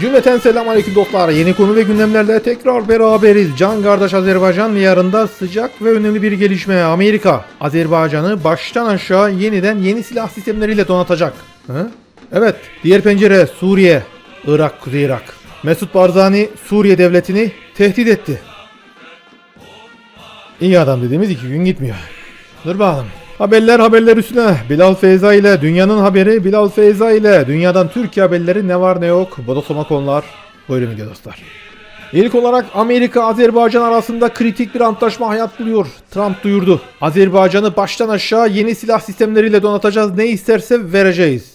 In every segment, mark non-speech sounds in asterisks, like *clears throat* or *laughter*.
Cümleten selam aleyküm dostlar. Yeni konu ve gündemlerle tekrar beraberiz. Can kardeş Azerbaycan yarında sıcak ve önemli bir gelişme. Amerika, Azerbaycan'ı baştan aşağı yeniden yeni silah sistemleriyle donatacak. Hı? Evet, diğer pencere Suriye, Irak, Kuzey Irak. Mesut Barzani Suriye devletini tehdit etti. İyi adam dediğimiz iki gün gitmiyor. Dur bakalım. Haberler haberler üstüne. Bilal Feyza ile dünyanın haberi Bilal Feyza ile dünyadan Türkiye haberleri ne var ne yok. Bodoslama konular. Buyurun video dostlar. İlk olarak Amerika Azerbaycan arasında kritik bir antlaşma hayat buluyor. Trump duyurdu. Azerbaycan'ı baştan aşağı yeni silah sistemleriyle donatacağız. Ne isterse vereceğiz.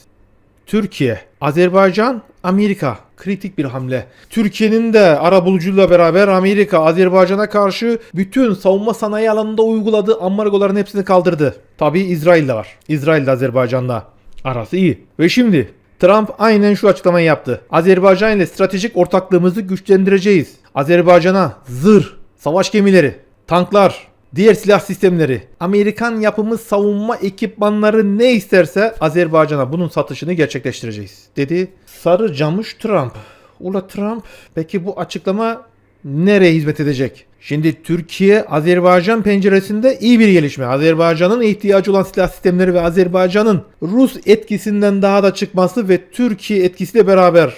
Türkiye, Azerbaycan, Amerika. Kritik bir hamle. Türkiye'nin de arabulucuyla beraber Amerika, Azerbaycan'a karşı bütün savunma sanayi alanında uyguladığı ambargoların hepsini kaldırdı. Tabi İsrail de var. İsrail de Azerbaycan'la arası iyi. Ve şimdi Trump aynen şu açıklamayı yaptı. Azerbaycan ile stratejik ortaklığımızı güçlendireceğiz. Azerbaycan'a zırh, savaş gemileri, tanklar, diğer silah sistemleri, Amerikan yapımı savunma ekipmanları ne isterse Azerbaycan'a bunun satışını gerçekleştireceğiz dedi. Sarı camış Trump. Ula Trump peki bu açıklama nereye hizmet edecek? Şimdi Türkiye Azerbaycan penceresinde iyi bir gelişme. Azerbaycan'ın ihtiyacı olan silah sistemleri ve Azerbaycan'ın Rus etkisinden daha da çıkması ve Türkiye etkisiyle beraber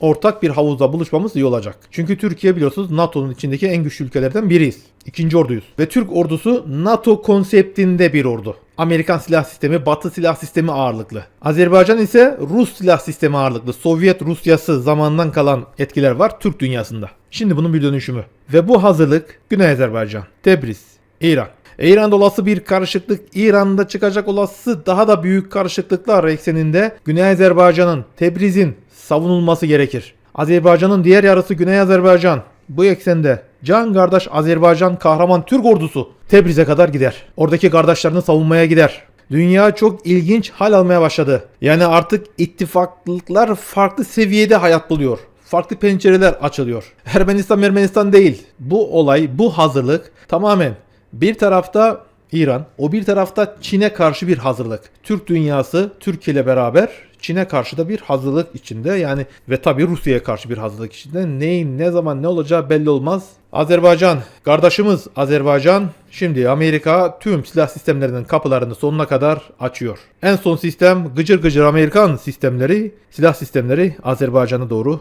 ortak bir havuzda buluşmamız iyi olacak. Çünkü Türkiye biliyorsunuz NATO'nun içindeki en güçlü ülkelerden biriyiz. İkinci orduyuz. Ve Türk ordusu NATO konseptinde bir ordu. Amerikan silah sistemi, Batı silah sistemi ağırlıklı. Azerbaycan ise Rus silah sistemi ağırlıklı. Sovyet Rusyası zamandan kalan etkiler var Türk dünyasında. Şimdi bunun bir dönüşümü. Ve bu hazırlık Güney Azerbaycan, Tebriz, İran. İran'da olası bir karışıklık, İran'da çıkacak olası daha da büyük karışıklıklar ekseninde Güney Azerbaycan'ın, Tebriz'in savunulması gerekir. Azerbaycan'ın diğer yarısı Güney Azerbaycan. Bu eksende can kardeş Azerbaycan kahraman Türk ordusu Tebriz'e kadar gider. Oradaki kardeşlerini savunmaya gider. Dünya çok ilginç hal almaya başladı. Yani artık ittifaklıklar farklı seviyede hayat buluyor. Farklı pencereler açılıyor. Ermenistan Ermenistan değil. Bu olay, bu hazırlık tamamen bir tarafta İran, o bir tarafta Çin'e karşı bir hazırlık. Türk dünyası Türkiye ile beraber Çin'e karşı da bir hazırlık içinde yani ve tabii Rusya'ya karşı bir hazırlık içinde. Neyin ne zaman ne olacağı belli olmaz. Azerbaycan, kardeşimiz Azerbaycan şimdi Amerika tüm silah sistemlerinin kapılarını sonuna kadar açıyor. En son sistem gıcır gıcır Amerikan sistemleri, silah sistemleri Azerbaycan'a doğru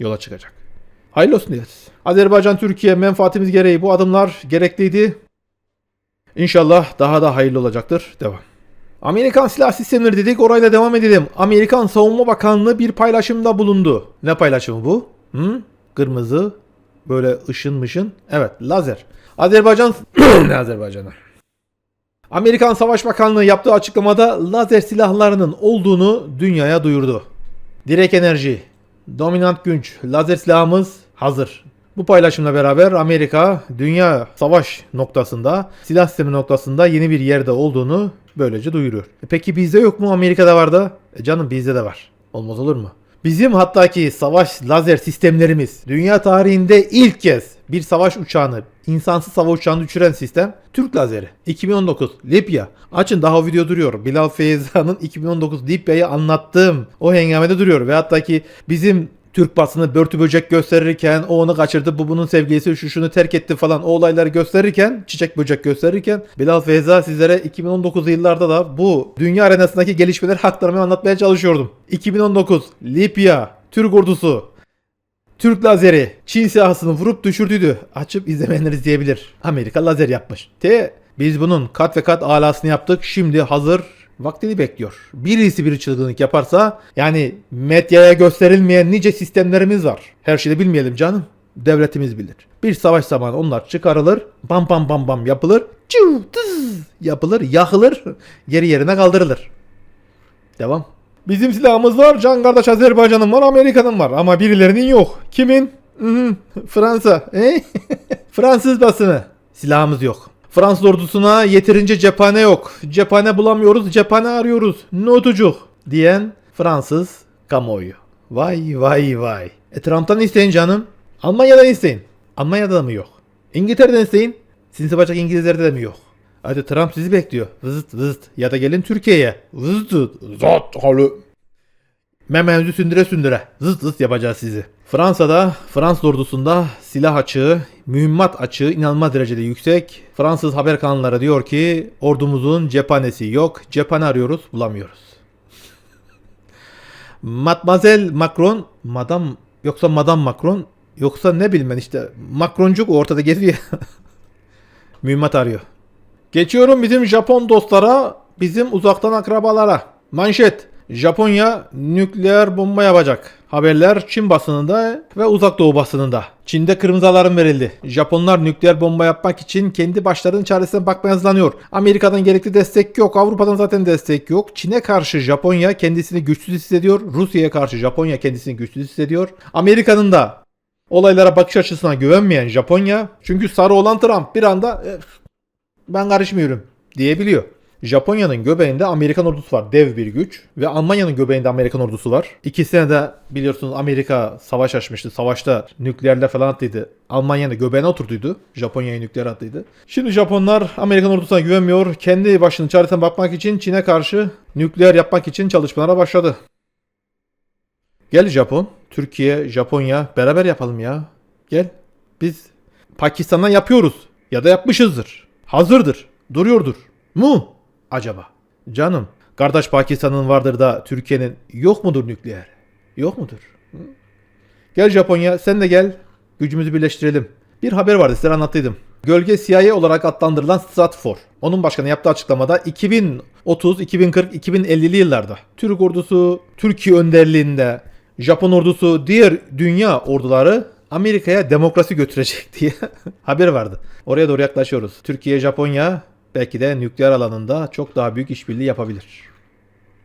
yola çıkacak. Hayırlı olsun diyeriz. Azerbaycan Türkiye menfaatimiz gereği bu adımlar gerekliydi. İnşallah daha da hayırlı olacaktır. Devam. Amerikan silah sistemleri dedik orayla devam edelim. Amerikan Savunma Bakanlığı bir paylaşımda bulundu. Ne paylaşımı bu? Hı? Kırmızı böyle ışın mışın. Evet lazer. Azerbaycan *clears throat* ne Azerbaycan'a? Amerikan Savaş Bakanlığı yaptığı açıklamada lazer silahlarının olduğunu dünyaya duyurdu. Direkt enerji, dominant güç, lazer silahımız hazır. Bu paylaşımla beraber Amerika dünya savaş noktasında, silah sistemi noktasında yeni bir yerde olduğunu böylece duyuruyor. E peki bizde yok mu? Amerika'da var da. E canım bizde de var. Olmaz olur mu? Bizim hatta ki savaş lazer sistemlerimiz dünya tarihinde ilk kez bir savaş uçağını, insansız savaş uçağını düşüren sistem Türk lazeri. 2019 Libya. Açın daha o video duruyor. Bilal Feyza'nın 2019 Libya'yı anlattığım o hengamede duruyor. Ve hatta ki bizim Türk basını börtü böcek gösterirken o onu kaçırdı bu bunun sevgilisi şu şunu terk etti falan o olayları gösterirken çiçek böcek gösterirken Bilal Feyza sizlere 2019 yıllarda da bu dünya arenasındaki gelişmeleri aktarmaya anlatmaya çalışıyordum. 2019 Libya Türk ordusu Türk lazeri Çin siyahısını vurup düşürdüydü. Açıp izlemeyenler izleyebilir. Amerika lazer yapmış. T biz bunun kat ve kat alasını yaptık. Şimdi hazır vaktini bekliyor. Birisi bir çılgınlık yaparsa yani medyaya gösterilmeyen nice sistemlerimiz var. Her şeyi bilmeyelim canım. Devletimiz bilir. Bir savaş zamanı onlar çıkarılır. Bam bam bam bam yapılır. Çiu, tız yapılır, yakılır. Geri yerine kaldırılır. Devam. Bizim silahımız var. Can kardeş Azerbaycan'ın var, Amerika'nın var. Ama birilerinin yok. Kimin? Fransa. E? *laughs* Fransız basını. Silahımız yok. Fransız ordusuna yeterince cephane yok. Cephane bulamıyoruz, cephane arıyoruz. Notucuk diyen Fransız kamuoyu. Vay vay vay. E Trump'tan isteyin canım. Almanya'dan isteyin. Almanya'da da mı yok? İngiltere'den isteyin. Sinsi bacak İngilizlerde de mi yok? Hadi Trump sizi bekliyor. Vızıt vızıt. Ya da gelin Türkiye'ye. Vızıt zat halı. Memenizi sündüre sündüre. Zıt zıt yapacağız sizi. Fransa'da, Fransız ordusunda silah açığı, mühimmat açığı inanılmaz derecede yüksek. Fransız haber kanalları diyor ki ordumuzun cephanesi yok. Cephane arıyoruz, bulamıyoruz. *laughs* Mademoiselle Macron, Madame yoksa Madame Macron yoksa ne bileyim ben işte Macroncuk ortada geziyor. *laughs* Mühimmat arıyor. Geçiyorum bizim Japon dostlara, bizim uzaktan akrabalara. Manşet. Japonya nükleer bomba yapacak. Haberler Çin basınında ve uzak doğu basınında. Çin'de kırmızı alarm verildi. Japonlar nükleer bomba yapmak için kendi başlarının çaresine bakmaya hazırlanıyor. Amerika'dan gerekli destek yok. Avrupa'dan zaten destek yok. Çin'e karşı Japonya kendisini güçsüz hissediyor. Rusya'ya karşı Japonya kendisini güçsüz hissediyor. Amerika'nın da olaylara bakış açısına güvenmeyen Japonya çünkü sarı olan Trump bir anda "Eh, ben karışmıyorum diyebiliyor. Japonya'nın göbeğinde Amerikan ordusu var. Dev bir güç. Ve Almanya'nın göbeğinde Amerikan ordusu var. İkisine de biliyorsunuz Amerika savaş açmıştı. Savaşta nükleerler falan attıydı. Almanya'nın göbeğine oturduydu. Japonya'ya nükleer attıydı. Şimdi Japonlar Amerikan ordusuna güvenmiyor. Kendi başının çaresine bakmak için Çin'e karşı nükleer yapmak için çalışmalara başladı. Gel Japon, Türkiye, Japonya beraber yapalım ya. Gel. Biz Pakistan'dan yapıyoruz. Ya da yapmışızdır. Hazırdır. Duruyordur. Mu? Acaba? Canım. Kardeş Pakistan'ın vardır da Türkiye'nin yok mudur nükleer? Yok mudur? Gel Japonya sen de gel. Gücümüzü birleştirelim. Bir haber vardı size anlattıydım. Gölge CIA olarak adlandırılan Stratfor. Onun başkanı yaptığı açıklamada 2030, 2040, 2050'li yıllarda Türk ordusu Türkiye önderliğinde Japon ordusu diğer dünya orduları Amerika'ya demokrasi götürecek *laughs* diye haber vardı. Oraya doğru yaklaşıyoruz. Türkiye, Japonya belki de nükleer alanında çok daha büyük işbirliği yapabilir.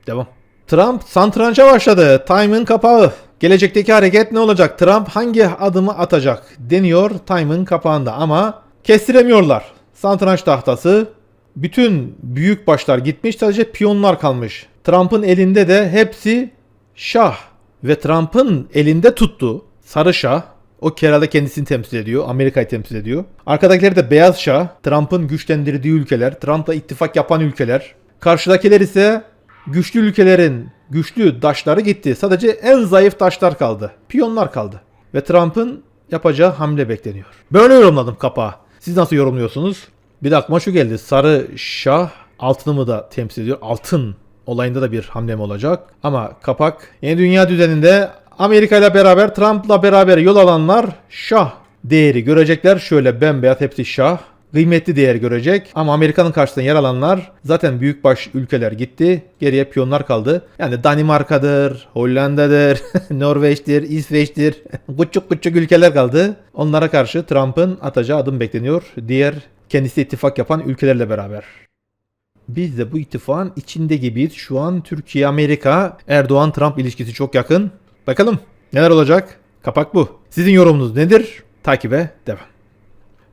Devam. Trump santrança başladı. Time'ın kapağı. Gelecekteki hareket ne olacak? Trump hangi adımı atacak deniyor Time'ın kapağında ama kestiremiyorlar. Santranç tahtası bütün büyük başlar gitmiş sadece piyonlar kalmış. Trump'ın elinde de hepsi şah ve Trump'ın elinde tuttuğu sarı şah o herhalde kendisini temsil ediyor. Amerika'yı temsil ediyor. Arkadakileri de beyaz şah. Trump'ın güçlendirdiği ülkeler. Trump'la ittifak yapan ülkeler. Karşıdakiler ise güçlü ülkelerin güçlü taşları gitti. Sadece en zayıf taşlar kaldı. Piyonlar kaldı. Ve Trump'ın yapacağı hamle bekleniyor. Böyle yorumladım kapağı. Siz nasıl yorumluyorsunuz? Bir de aklıma şu geldi. Sarı şah altını mı da temsil ediyor? Altın olayında da bir hamle mi olacak? Ama kapak yeni dünya düzeninde Amerika ile beraber Trump'la beraber yol alanlar şah değeri görecekler. Şöyle bembeyaz hepsi şah. Kıymetli değer görecek ama Amerika'nın karşısında yer alanlar zaten büyükbaş ülkeler gitti. Geriye piyonlar kaldı. Yani Danimarka'dır, Hollanda'dır, *laughs* Norveç'tir, İsveç'tir. *laughs* Küçük küçük ülkeler kaldı. Onlara karşı Trump'ın atacağı adım bekleniyor. Diğer kendisi ittifak yapan ülkelerle beraber. Biz de bu ittifakın içinde gibiyiz. Şu an Türkiye-Amerika Erdoğan-Trump ilişkisi çok yakın. Bakalım neler olacak? Kapak bu. Sizin yorumunuz nedir? Takibe devam.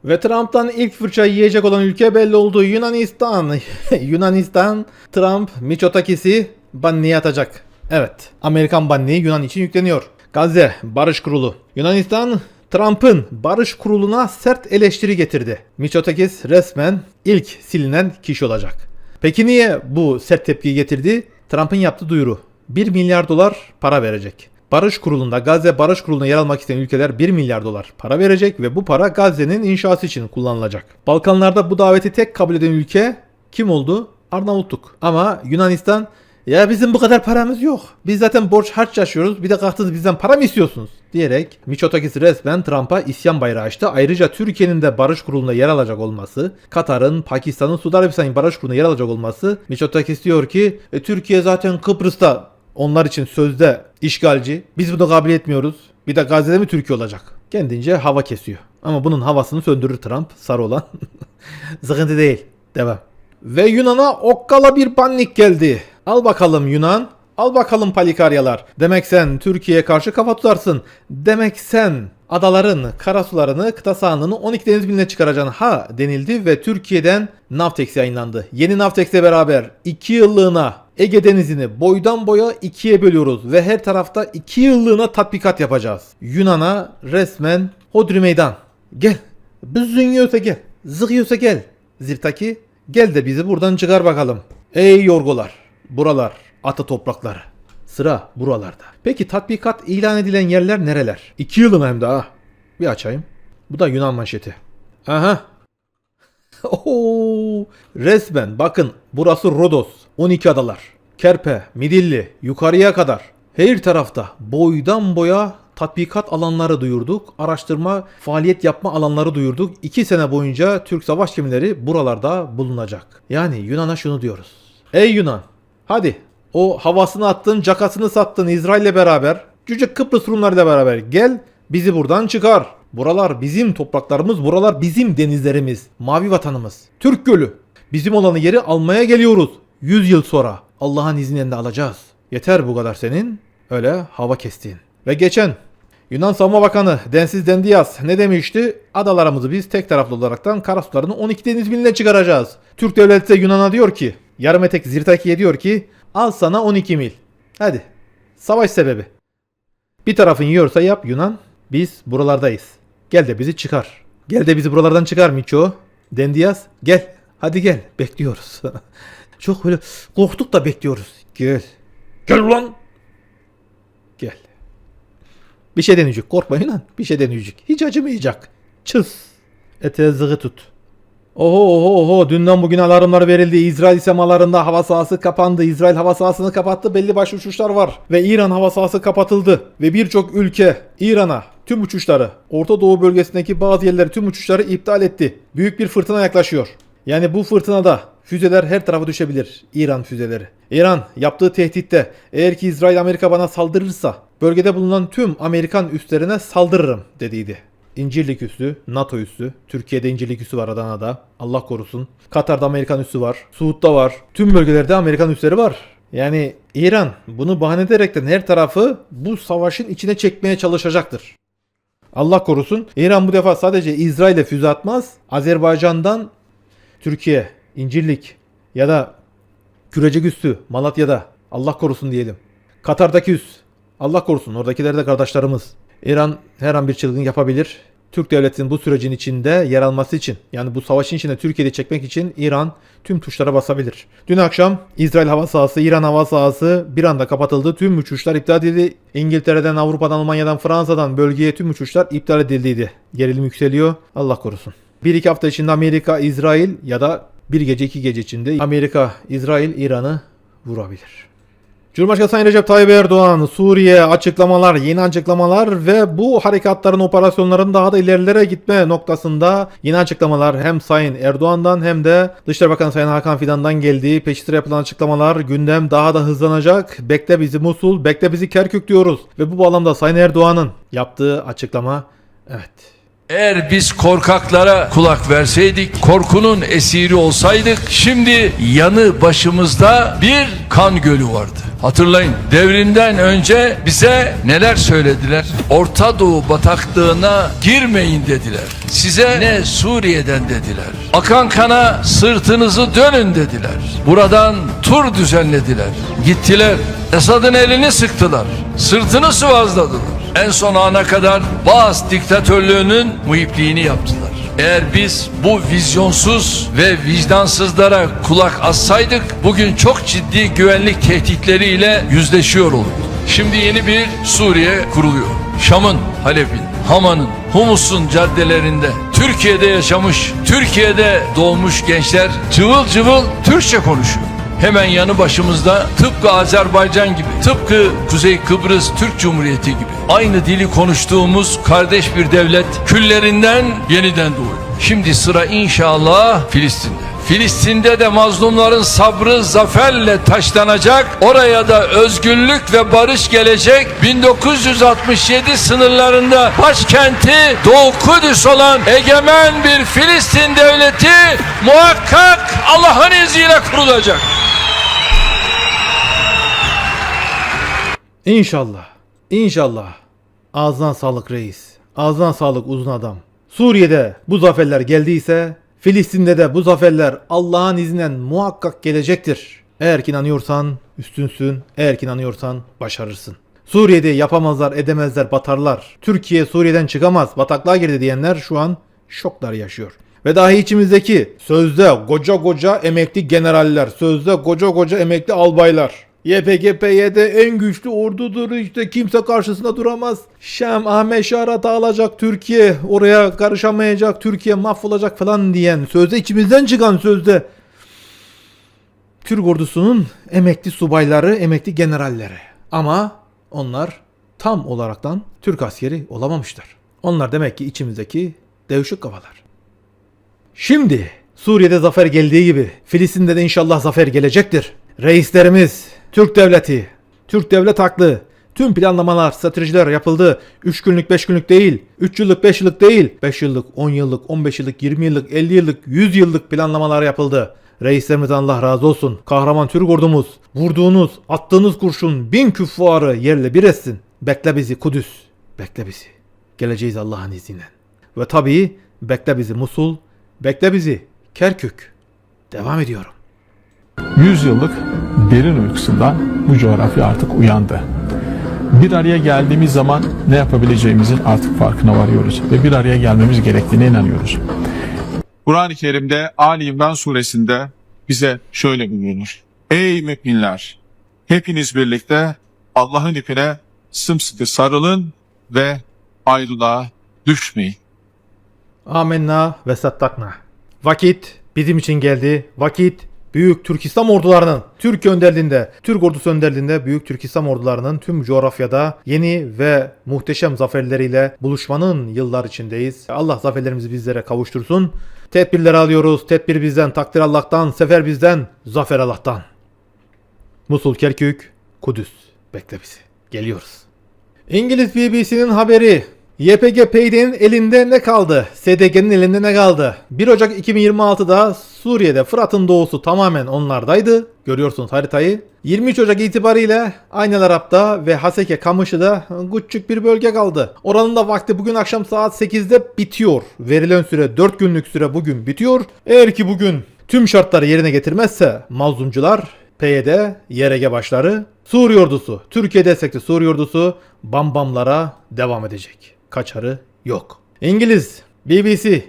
Ve Trump'tan ilk fırça yiyecek olan ülke belli oldu. Yunanistan. *laughs* Yunanistan, Trump, Mitsotakis'i banniye atacak. Evet, Amerikan banniyi Yunan için yükleniyor. Gazze, Barış Kurulu. Yunanistan, Trump'ın Barış Kurulu'na sert eleştiri getirdi. Mitsotakis resmen ilk silinen kişi olacak. Peki niye bu sert tepkiyi getirdi? Trump'ın yaptığı duyuru. 1 milyar dolar para verecek. Barış Kurulu'nda Gazze Barış Kurulu'na yer almak isteyen ülkeler 1 milyar dolar para verecek ve bu para Gazze'nin inşası için kullanılacak. Balkanlarda bu daveti tek kabul eden ülke kim oldu? Arnavutluk. Ama Yunanistan ya bizim bu kadar paramız yok. Biz zaten borç harç yaşıyoruz. Bir de kalktınız bizden para mı istiyorsunuz? Diyerek Mitsotakis resmen Trump'a isyan bayrağı açtı. Ayrıca Türkiye'nin de Barış Kurulu'nda yer alacak olması, Katar'ın, Pakistan'ın, Suudi Arabistan'ın Barış Kurulu'nda yer alacak olması Mitsotakis diyor ki e, Türkiye zaten Kıbrıs'ta onlar için sözde işgalci. Biz bunu kabul etmiyoruz. Bir de Gazze'de mi Türkiye olacak? Kendince hava kesiyor. Ama bunun havasını söndürür Trump. Sarı olan. *laughs* Sıkıntı değil. Devam. Ve Yunan'a okkala bir panik geldi. Al bakalım Yunan. Al bakalım Palikaryalar. Demek sen Türkiye'ye karşı kafa tutarsın. Demek sen adaların, karasularını, kıta sahanlığını 12 deniz biline çıkaracaksın ha denildi ve Türkiye'den Navtex yayınlandı. Yeni Navtex'le beraber 2 yıllığına Ege Denizi'ni boydan boya ikiye bölüyoruz ve her tarafta 2 yıllığına tatbikat yapacağız. Yunan'a resmen hodri meydan. Gel. Biz yiyorsa gel. Zıkıyorsa gel. Zirtaki gel de bizi buradan çıkar bakalım. Ey yorgolar. Buralar ata toprakları. Sıra buralarda. Peki tatbikat ilan edilen yerler nereler? 2 yılın hem de ha. Bir açayım. Bu da Yunan manşeti. Aha. *laughs* Oho, resmen bakın burası Rodos, 12 adalar, Kerpe, Midilli, yukarıya kadar her tarafta boydan boya tatbikat alanları duyurduk, araştırma, faaliyet yapma alanları duyurduk. 2 sene boyunca Türk savaş gemileri buralarda bulunacak. Yani Yunan'a şunu diyoruz. Ey Yunan, hadi o havasını attın, cakasını sattın İsrail'le beraber, Cüce Kıbrıs Rumlarıyla beraber gel bizi buradan çıkar. Buralar bizim topraklarımız, buralar bizim denizlerimiz, mavi vatanımız. Türk Gölü. Bizim olanı yeri almaya geliyoruz. 100 yıl sonra Allah'ın izniyle alacağız. Yeter bu kadar senin. Öyle hava kestiğin. Ve geçen Yunan Savunma Bakanı Densiz Dendias ne demişti? Adalarımızı biz tek taraflı olaraktan karasularını 12 deniz miline çıkaracağız. Türk devleti de Yunan'a diyor ki, yarım etek Zirtaki'ye diyor ki, al sana 12 mil. Hadi. Savaş sebebi. Bir tarafın yiyorsa yap Yunan. Biz buralardayız. Gel de bizi çıkar. Gel de bizi buralardan çıkar Miço. Dendiyaz gel. Hadi gel. Bekliyoruz. *laughs* Çok böyle korktuk da bekliyoruz. Gel. Gel ulan. Gel. Bir şey deneyecek. Korkmayın lan. Bir şey deneyecek. Hiç acımayacak. Çıs. Ete zığı tut. Oho oho oho dünden bugün alarmlar verildi. İsrail semalarında hava sahası kapandı. İsrail hava sahasını kapattı. Belli başlı uçuşlar var. Ve İran hava sahası kapatıldı. Ve birçok ülke İran'a tüm uçuşları, Orta Doğu bölgesindeki bazı yerleri tüm uçuşları iptal etti. Büyük bir fırtına yaklaşıyor. Yani bu fırtınada füzeler her tarafa düşebilir. İran füzeleri. İran yaptığı tehditte eğer ki İsrail Amerika bana saldırırsa bölgede bulunan tüm Amerikan üslerine saldırırım dediydi. İncirlik üssü, NATO üssü, Türkiye'de İncirlik üssü var Adana'da. Allah korusun. Katar'da Amerikan üssü var. Suud'da var. Tüm bölgelerde Amerikan üsleri var. Yani İran bunu bahane ederekten her tarafı bu savaşın içine çekmeye çalışacaktır. Allah korusun. İran bu defa sadece İsrail'e füze atmaz. Azerbaycan'dan Türkiye, İncirlik ya da Kürecik üssü Malatya'da Allah korusun diyelim. Katar'daki üs Allah korusun oradakiler de kardeşlerimiz. İran her an bir çılgın yapabilir. Türk devletinin bu sürecin içinde yer alması için yani bu savaşın içinde Türkiye'yi çekmek için İran tüm tuşlara basabilir. Dün akşam İsrail hava sahası, İran hava sahası bir anda kapatıldı. Tüm uçuşlar iptal edildi. İngiltere'den, Avrupa'dan, Almanya'dan, Fransa'dan bölgeye tüm uçuşlar iptal edildiydi. Gerilim yükseliyor. Allah korusun. Bir iki hafta içinde Amerika, İsrail ya da bir gece iki gece içinde Amerika, İsrail, İran'ı vurabilir. Cumhurbaşkanı Sayın Recep Tayyip Erdoğan Suriye açıklamalar, yeni açıklamalar ve bu harekatların, operasyonların daha da ilerilere gitme noktasında yeni açıklamalar hem Sayın Erdoğan'dan hem de Dışişleri Bakanı Sayın Hakan Fidan'dan geldiği peş sıra yapılan açıklamalar gündem daha da hızlanacak. Bekle bizi Musul, bekle bizi Kerkük diyoruz. Ve bu bağlamda Sayın Erdoğan'ın yaptığı açıklama evet Eğer biz korkaklara kulak verseydik, korkunun esiri olsaydık, şimdi yanı başımızda bir kan gölü vardı. Hatırlayın, devrinden önce bize neler söylediler? Orta Doğu bataklığına girmeyin dediler. Size ne Suriye'den dediler. Akan kana sırtınızı dönün dediler. Buradan tur düzenlediler. Gittiler. Esad'ın elini sıktılar. Sırtını sıvazladılar. En son ana kadar Baas diktatörlüğünün muhipliğini yaptılar. Eğer biz bu vizyonsuz ve vicdansızlara kulak assaydık bugün çok ciddi güvenlik tehditleriyle yüzleşiyor olurduk. Şimdi yeni bir Suriye kuruluyor. Şam'ın, Halep'in, Hama'nın, Humus'un caddelerinde Türkiye'de yaşamış, Türkiye'de doğmuş gençler cıvıl cıvıl Türkçe konuşuyor. Hemen yanı başımızda tıpkı Azerbaycan gibi, tıpkı Kuzey Kıbrıs Türk Cumhuriyeti gibi aynı dili konuştuğumuz kardeş bir devlet küllerinden yeniden doğuyor. Şimdi sıra inşallah Filistin'de. Filistin'de de mazlumların sabrı zaferle taşlanacak. Oraya da özgürlük ve barış gelecek. 1967 sınırlarında başkenti Doğu Kudüs olan egemen bir Filistin devleti muhakkak Allah'ın izniyle kurulacak. İnşallah. İnşallah. Ağzına sağlık reis. Ağzına sağlık uzun adam. Suriye'de bu zaferler geldiyse Filistin'de de bu zaferler Allah'ın izniyle muhakkak gelecektir. Eğer ki inanıyorsan üstünsün, eğer ki inanıyorsan başarırsın. Suriye'de yapamazlar, edemezler, batarlar. Türkiye Suriye'den çıkamaz, bataklığa girdi diyenler şu an şoklar yaşıyor. Ve dahi içimizdeki sözde koca koca emekli generaller, sözde koca koca emekli albaylar. YPG PYD en güçlü ordudur işte kimse karşısında duramaz. Şam Ahmet Şarat'ı alacak Türkiye oraya karışamayacak Türkiye mahvolacak falan diyen sözde içimizden çıkan sözde Türk ordusunun emekli subayları, emekli generalleri. Ama onlar tam olaraktan Türk askeri olamamışlar. Onlar demek ki içimizdeki devşik kafalar. Şimdi Suriye'de zafer geldiği gibi Filistin'de de inşallah zafer gelecektir. Reislerimiz, Türk devleti, Türk devlet haklı. Tüm planlamalar, stratejiler yapıldı. 3 günlük 5 günlük değil, 3 yıllık 5 yıllık değil, 5 yıllık, 10 yıllık, 15 yıllık, 20 yıllık, 50 yıllık, 100 yıllık planlamalar yapıldı. Reislerimiz Allah razı olsun. Kahraman Türk ordumuz. Vurduğunuz, attığınız kurşun bin küffarı yerle bir etsin. Bekle bizi Kudüs. Bekle bizi. Geleceğiz Allah'ın izniyle. Ve tabii bekle bizi Musul. Bekle bizi Kerkük. Devam ediyorum. 100 yıllık derin uykusundan bu coğrafya artık uyandı. Bir araya geldiğimiz zaman ne yapabileceğimizin artık farkına varıyoruz ve bir araya gelmemiz gerektiğine inanıyoruz. Kur'an-ı Kerim'de Ali İmran suresinde bize şöyle buyurulur. Ey müminler! Hepiniz birlikte Allah'ın ipine sımsıkı sarılın ve ayrılığa düşmeyin. Amenna ve sattakna. Vakit bizim için geldi. Vakit Büyük Türk İslam ordularının Türk önderliğinde, Türk ordusu önderliğinde Büyük Türk İslam ordularının tüm coğrafyada yeni ve muhteşem zaferleriyle buluşmanın yıllar içindeyiz. Allah zaferlerimizi bizlere kavuştursun. Tedbirleri alıyoruz. Tedbir bizden, takdir Allah'tan, sefer bizden, zafer Allah'tan. Musul, Kerkük, Kudüs. Bekle bizi. Geliyoruz. İngiliz BBC'nin haberi. YPG PYD'nin elinde ne kaldı? SDG'nin elinde ne kaldı? 1 Ocak 2026'da Suriye'de Fırat'ın doğusu tamamen onlardaydı. Görüyorsunuz haritayı. 23 Ocak itibariyle Aynel Arap'ta ve Haseke Kamışı'da küçük bir bölge kaldı. Oranın da vakti bugün akşam saat 8'de bitiyor. Verilen süre 4 günlük süre bugün bitiyor. Eğer ki bugün tüm şartları yerine getirmezse mazlumcular PYD, YRG başları, Suriye ordusu, Türkiye destekli Suriye ordusu bambamlara devam edecek. Kaçarı yok. İngiliz, BBC,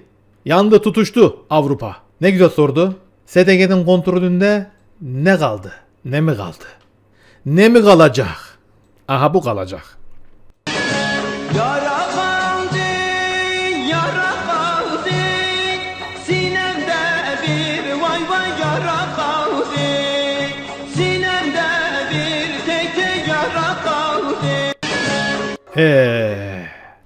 yandı tutuştu Avrupa. Ne güzel sordu. SDG'nin kontrolünde ne kaldı? Ne mi kaldı? Ne mi kalacak? Aha bu kalacak. Yara kaldı, yara kaldı Sinemde bir vay vay yara kaldı Sinemde bir tek tek yara kaldı He.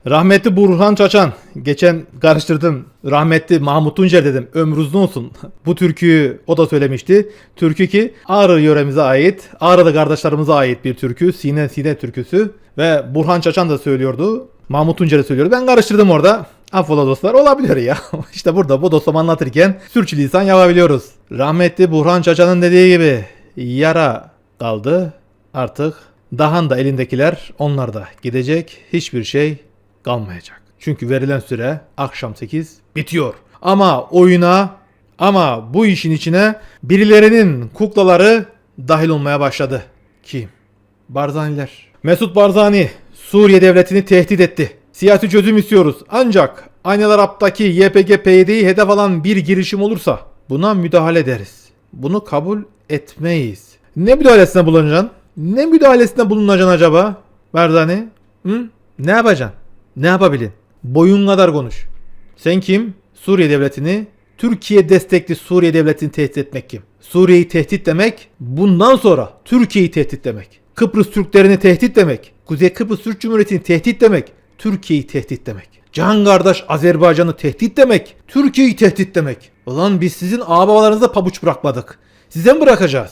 Rahmetli Burhan Çaçan. Geçen karıştırdım. Rahmetli Mahmut Tuncer dedim. Ömrü uzun olsun. Bu türküyü o da söylemişti. Türkü ki Ağrı yöremize ait. Ağrı'da kardeşlerimize ait bir türkü. Sine Sine türküsü. Ve Burhan Çaçan da söylüyordu. Mahmut Tuncer de söylüyordu. Ben karıştırdım orada. Affola dostlar olabiliyor ya. *laughs* işte burada bu dostum anlatırken sürçülisan yapabiliyoruz. Rahmetli Burhan Çaçan'ın dediği gibi yara kaldı. Artık Dahan da elindekiler onlar da gidecek. Hiçbir şey kalmayacak. Çünkü verilen süre akşam 8 bitiyor. Ama oyuna ama bu işin içine birilerinin kuklaları dahil olmaya başladı. Kim? Barzaniler. Mesut Barzani Suriye devletini tehdit etti. Siyasi çözüm istiyoruz. Ancak Aynel Arap'taki YPG PYD'yi hedef alan bir girişim olursa buna müdahale ederiz. Bunu kabul etmeyiz. Ne müdahalesine bulunacaksın? Ne müdahalesine bulunacaksın acaba? Barzani? Hı? Ne yapacaksın? Ne yapabilin? Boyun kadar konuş. Sen kim? Suriye devletini, Türkiye destekli Suriye devletini tehdit etmek kim? Suriye'yi tehdit demek, bundan sonra Türkiye'yi tehdit demek. Kıbrıs Türklerini tehdit demek. Kuzey Kıbrıs Türk Cumhuriyeti'ni tehdit demek. Türkiye'yi tehdit demek. Can kardeş Azerbaycan'ı tehdit demek. Türkiye'yi tehdit demek. Ulan biz sizin ağababalarınıza pabuç bırakmadık. Size mi bırakacağız?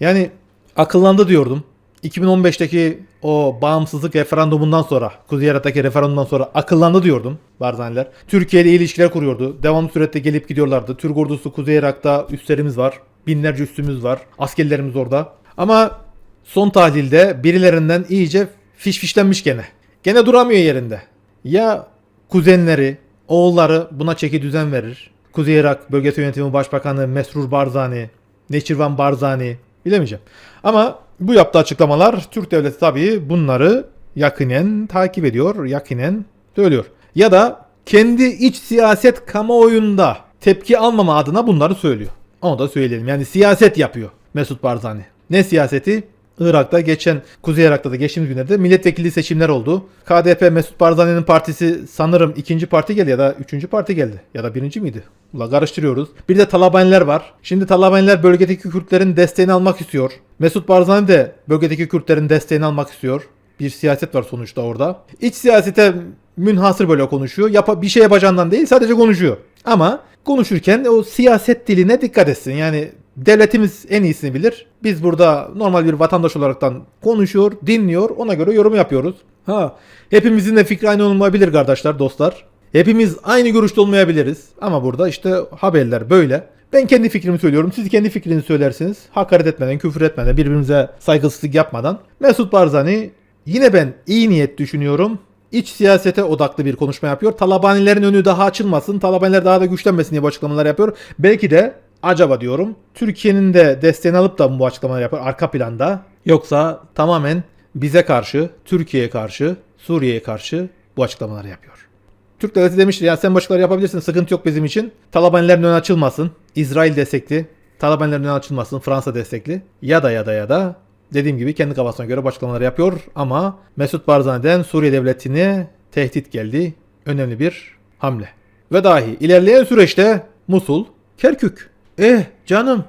Yani akıllandı diyordum. 2015'teki o bağımsızlık referandumundan sonra, Kuzey Irak'taki referandumdan sonra akıllandı diyordum Barzaniler. Türkiye ile ilişkiler kuruyordu. Devamlı surette gelip gidiyorlardı. Türk ordusu Kuzey Irak'ta üslerimiz var. Binlerce üstümüz var. Askerlerimiz orada. Ama son tahlilde birilerinden iyice fiş fişlenmiş gene. Gene duramıyor yerinde. Ya kuzenleri, oğulları buna çeki düzen verir. Kuzey Irak Bölgesel Yönetimi Başbakanı Mesrur Barzani, Neçirvan Barzani bilemeyeceğim. Ama bu yaptığı açıklamalar Türk devleti tabii bunları yakinen takip ediyor, yakinen söylüyor. Ya da kendi iç siyaset kamuoyunda tepki almama adına bunları söylüyor. Onu da söyleyelim. Yani siyaset yapıyor Mesut Barzani. Ne siyaseti? Irak'ta geçen Kuzey Irak'ta da geçtiğimiz günlerde milletvekili seçimler oldu. KDP Mesut Barzani'nin partisi sanırım ikinci parti geldi ya da üçüncü parti geldi. Ya da birinci miydi? Ula karıştırıyoruz. Bir de Talabaniler var. Şimdi Talabaniler bölgedeki Kürtlerin desteğini almak istiyor. Mesut Barzani de bölgedeki Kürtlerin desteğini almak istiyor. Bir siyaset var sonuçta orada. İç siyasete münhasır böyle konuşuyor. Yapa, bir şey yapacağından değil sadece konuşuyor. Ama konuşurken o siyaset diline dikkat etsin. Yani devletimiz en iyisini bilir. Biz burada normal bir vatandaş olaraktan konuşuyor, dinliyor, ona göre yorum yapıyoruz. Ha, hepimizin de fikri aynı olmayabilir kardeşler, dostlar. Hepimiz aynı görüşte olmayabiliriz. Ama burada işte haberler böyle. Ben kendi fikrimi söylüyorum. Siz kendi fikrini söylersiniz. Hakaret etmeden, küfür etmeden, birbirimize saygısızlık yapmadan. Mesut Barzani yine ben iyi niyet düşünüyorum. İç siyasete odaklı bir konuşma yapıyor. Talabanilerin önü daha açılmasın, Talabaniler daha da güçlenmesin diye bu açıklamalar yapıyor. Belki de acaba diyorum Türkiye'nin de desteğini alıp da bu açıklamalar yapıyor arka planda. Yoksa tamamen bize karşı, Türkiye'ye karşı, Suriye'ye karşı bu açıklamalar yapıyor. Türk devleti demiştir ya sen başkaları yapabilirsin sıkıntı yok bizim için. Talabanilerin önü açılmasın. İsrail destekli. Talabanilerin önü açılmasın. Fransa destekli. Ya da ya da ya da dediğim gibi kendi kafasına göre açıklamalar yapıyor. Ama Mesut Barzani'den Suriye devletine tehdit geldi. Önemli bir hamle. Ve dahi ilerleyen süreçte Musul, Kerkük. Eh canım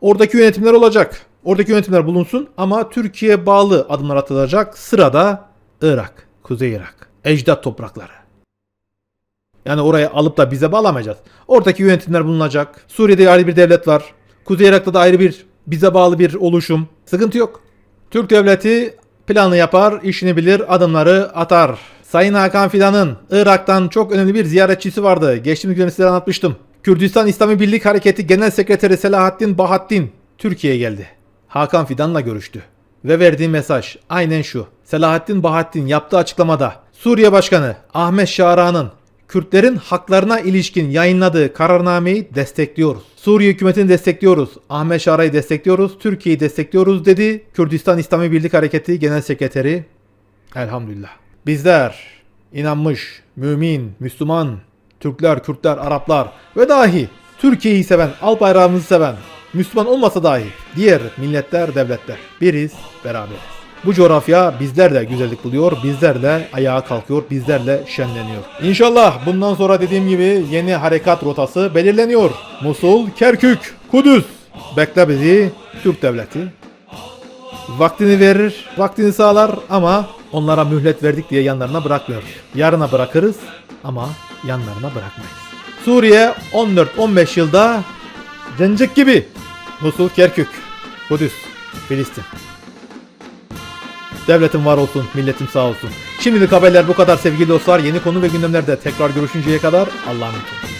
Oradaki yönetimler olacak. Oradaki yönetimler bulunsun ama Türkiye bağlı adımlar atılacak. Sırada Irak, Kuzey Irak, ecdat toprakları. Yani oraya alıp da bize bağlamayacağız. Oradaki yönetimler bulunacak. Suriye'de ayrı bir devlet var. Kuzey Irak'ta da ayrı bir bize bağlı bir oluşum. Sıkıntı yok. Türk devleti planı yapar, işini bilir, adımları atar. Sayın Hakan Fidan'ın Irak'tan çok önemli bir ziyaretçisi vardı. Geçtiğimiz gün size anlatmıştım. Kürdistan İslami Birlik Hareketi Genel Sekreteri Selahattin Bahattin Türkiye'ye geldi. Hakan Fidan'la görüştü. Ve verdiği mesaj aynen şu. Selahattin Bahattin yaptığı açıklamada Suriye Başkanı Ahmet Şara'nın Kürtlerin haklarına ilişkin yayınladığı kararnameyi destekliyoruz. Suriye hükümetini destekliyoruz. Ahmet Şara'yı destekliyoruz. Türkiye'yi destekliyoruz dedi. Kürdistan İslami Birlik Hareketi Genel Sekreteri. Elhamdülillah. Bizler inanmış, mümin, Müslüman, Türkler, Kürtler, Araplar ve dahi Türkiye'yi seven, al bayrağımızı seven, Müslüman olmasa dahi diğer milletler, devletler biriz, beraberiz. Bu coğrafya bizlerle güzellik buluyor, bizlerle ayağa kalkıyor, bizlerle şenleniyor. İnşallah bundan sonra dediğim gibi yeni harekat rotası belirleniyor. Musul, Kerkük, Kudüs. Bekle bizi Türk devleti. Vaktini verir, vaktini sağlar ama onlara mühlet verdik diye yanlarına bırakmıyoruz. Yarına bırakırız ama yanlarına bırakmayız. Suriye 14-15 yılda cencik gibi. Musul, Kerkük, Kudüs, Filistin. Devletin var olsun, milletim sağ olsun. Şimdilik haberler bu kadar sevgili dostlar. Yeni konu ve gündemlerde tekrar görüşünceye kadar Allah'a emanet olun.